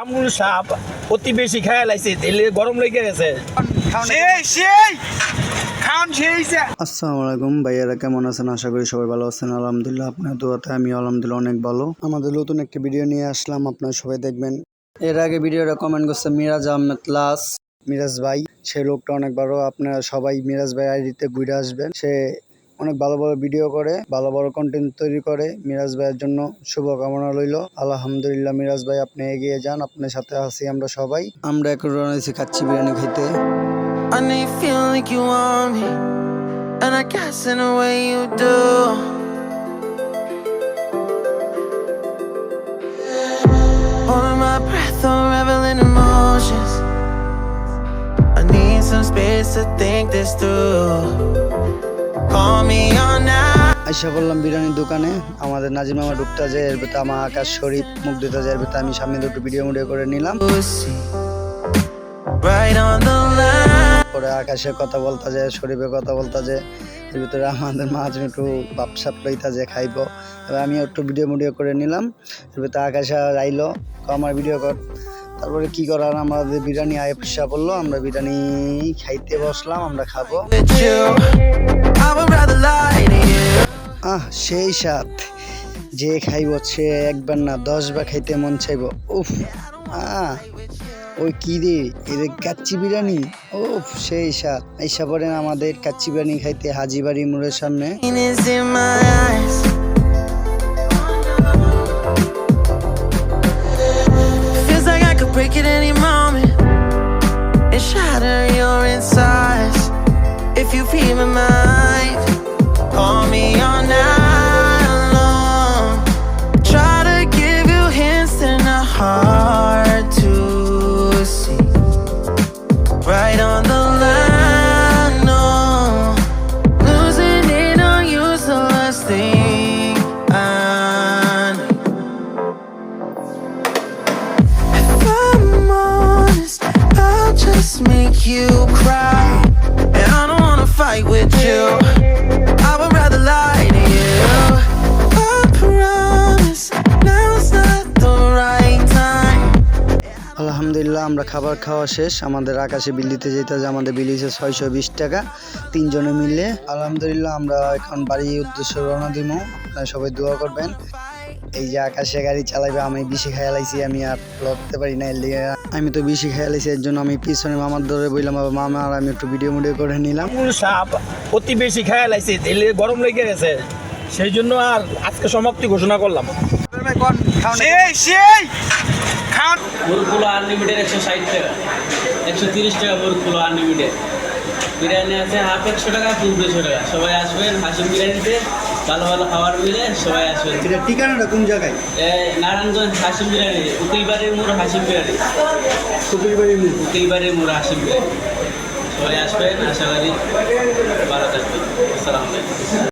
আমুল সাপ অতি বেশি খায় লাইছে তেলে গরম লেগে গেছে। সেই সেই! খাওয়ান সেই আসসালামু আলাইকুম ভাইয়ারা কেমন আছেন? আশা করি সবাই ভালো আছেন। আলহামদুলিল্লাহ আপনার দোয়াতে আমি আলহামদুলিল্লাহ অনেক ভালো। আমাদের নতুন একটি ভিডিও নিয়ে আসলাম আপনারা সবাই দেখবেন। এর আগে ভিডিওটা কমেন্ট করছে মিরাজ আহমেদ লাস। মিরাজ ভাই সেই লোকটা অনেক ভালো আপনারা সবাই মিরাজ ভাই আইডিতে ঘুরে আসবেন। সে অনেক ভালো ভালো ভিডিও করে, ভালো ভালো কন্টেন্ট তৈরি করে। মিরাজ ভাইয়ের জন্য শুভকামনা রইল। আলহামদুলিল্লাহ মিরাজ ভাই, আপনি এগিয়ে যান, আপনার সাথে আছি আমরা সবাই। আমরা এখন রয়েছি খাচ্ছি বিরিয়ানি খেতে। Some space to think this through. আইসা বললাম বিরিয়ানির দোকানে। আমাদের নাজিম মামা ঢুকতে যায় এর ভিতরে আমার আকাশ শরীফ মুখ দিতে যায় এর আমি সামনে দুটো ভিডিও মুডিও করে নিলাম. পরে আকাশে কথা বলতে যে শরীফে কথা বলতে যে এর ভিতরে আমাদের মাঝে একটু বাপসাপ লইতা যে খাইবো। এবার আমি একটু ভিডিও মুডিও করে নিলাম। এর ভিতরে আকাশে আইলো। আমার ভিডিও কর। তারপরে কি করার? আমাদের বিরিয়ানি আয়সা বলল, আমরা বিরিয়ানি খাইতে বসলাম, আমরা খাব. আহ, সেই স্বাদ। যে খাইব সে একবার না, দশবার খাইতে মন চাইব। উফ, আহ, ওই কি রে এদের কাচ্চি বিরিয়ানি? উফ, সেই স্বাদ। এই পড়েন আমাদের কাচ্চি বিরিয়ানি খাইতে হাজিবাড়ি মোড়ের সামনে। And shatter your insides. If you feel my mind, call me all night long. Try to give you hints that are hard to see. Right on the line, no. Losing it on you's the Just make you cry. And I don't wanna fight with you. I would rather lie to you. I promise now's not the right time. আলহামদুলিল্লাহ, আমরা খাবার খাওয়া শেষ আমাদের আকাশে বিল দিতে যেতে যে আমাদের বিল হয়েছে ছয়শো বিশ টাকা তিনজনে মিলে আলহামদুলিল্লাহ, আমরা এখন বাড়ির উদ্দেশ্যে রওনা দিব সবাই দোয়া করবেন এই যে আকাশে গাড়ি চালাইবে আমি বেশি খেয়াল খেয়ালাইছি আমি আর লড়তে পারি না এর আমি তো বেশি খেয়াল খেয়ালাইছি এর জন্য আমি পিছনে মামার ধরে বললাম বাবা মামা আর আমি একটু ভিডিও মুডিও করে নিলাম। সাপ অতি বেশি খায় লাইছে তেলে গরম লেগে গেছে। সেই জন্য আর আজকে সমাপ্তি ঘোষণা করলাম। সেই সেই! মুরগুলো আনলিমিটেড একশো ষাট টাকা। একশো তিরিশ টাকা মুরগুলো আনলিমিটেড বিরিয়ানি আছে হাফ একশো টাকা ফুল দুশো টাকা। সবাই আসবেন হাসিম বিরিয়ানিতে। ভালো ভালো খাবার মিলে সবাই আসবে। এটা ঠিকানাটা কোন জায়গায়? এই নারায়ণগঞ্জ হাসিম বিরিয়ানি উকিলবাড়ির মোড় হাসিম বিরিয়ানি। উকিলবাড়ির মোড় হাসিম বিরিয়ানি। সবাই আসবেন আশা করি ভালো থাকবেন। আসসালামু আলাইকুম।